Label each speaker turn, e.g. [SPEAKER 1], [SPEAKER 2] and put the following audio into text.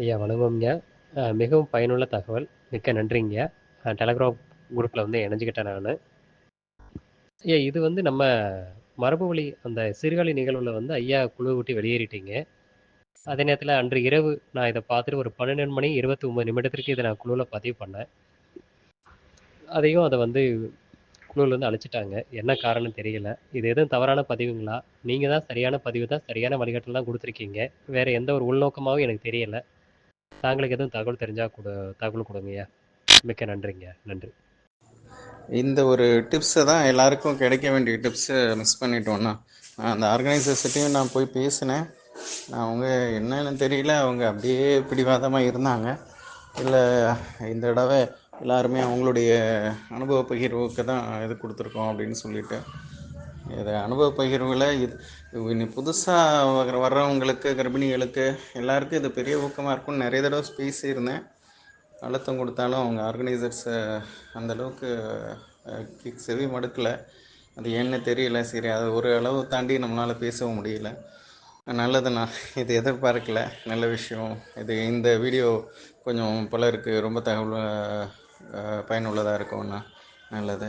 [SPEAKER 1] ஐயா வணக்கம்ங்க. மிகவும் பயனுள்ள தகவல். மிக்க நன்றிங்க. டெலகிராம் குரூப்பில் வந்து இணைஞ்சுக்கிட்டேன் நான். ஐயா இது வந்து நம்ம மரபு வழி அந்த சிறுகாலி நிகழ்வில் வந்து ஐயா குழு விட்டு வெளியேறிட்டீங்க. அதே நேரத்தில் அன்று இரவு நான் இதை பார்த்துட்டு ஒரு பன்னெண்டு மணி இருபத்தி ஒம்பது நிமிடத்திற்கு இதை நான் குழுவில் பதிவு பண்ணேன். அதையும் அதை வந்து குழுவில் வந்து அழைச்சிட்டாங்க என்ன காரணம் தெரியல. இது எதுவும் தவறான பதிவுங்களா? நீங்கள் தான் சரியான பதிவு தான் சரியான வழிகாட்டல் கொடுத்துருக்கீங்க. வேறு எந்த ஒரு உள்நோக்கமாகவும் எனக்கு தெரியலை. தாங்களுக்கு எதுவும் தகவல் தெரிஞ்சால் கொடு தகவல் கொடுங்கய்யா. மிக்க நன்றிங்க. நன்றி.
[SPEAKER 2] இந்த ஒரு டிப்ஸை தான் எல்லாருக்கும் கிடைக்க வேண்டிய டிப்ஸை மிஸ் பண்ணிட்டோன்னா நான் அந்த ஆர்கனைசர்ஸ்கிட்டையும் நான் போய் பேசினேன். நான் அவங்க என்னன்னு தெரியல அவங்க அப்படியே பிடிவாதமாக இருந்தாங்க. இல்லை இந்த தடவை எல்லாருமே அவங்களுடைய அனுபவ பகிர்வுக்கு தான் இது கொடுத்துருக்கோம் அப்படின்னு சொல்லிட்டு இது அனுபவ பகிர்வில் இது இனி புதுசாக வர்றவங்களுக்கு கர்ப்பிணிகளுக்கு எல்லாருக்கும் இது பெரிய ஊக்கமாக இருக்கும்னு நிறைய தடவை பேசியிருந்தேன். அழுத்தம் கொடுத்தாலும் அவங்க ஆர்கனைசர்ஸை அந்தளவுக்கு செவி மடுக்கலை. அது ஏன்னு தெரியல. சரி அது ஒரு அளவு தாண்டி நம்மளால் பேசவும் முடியல. நல்லதுண்ணா இது எதிர்பார்க்கல. நல்ல விஷயம். இது இந்த வீடியோ கொஞ்சம் பலருக்கு ரொம்ப தகவல் பயனுள்ளதாக இருக்கும்ண்ணா நல்லது.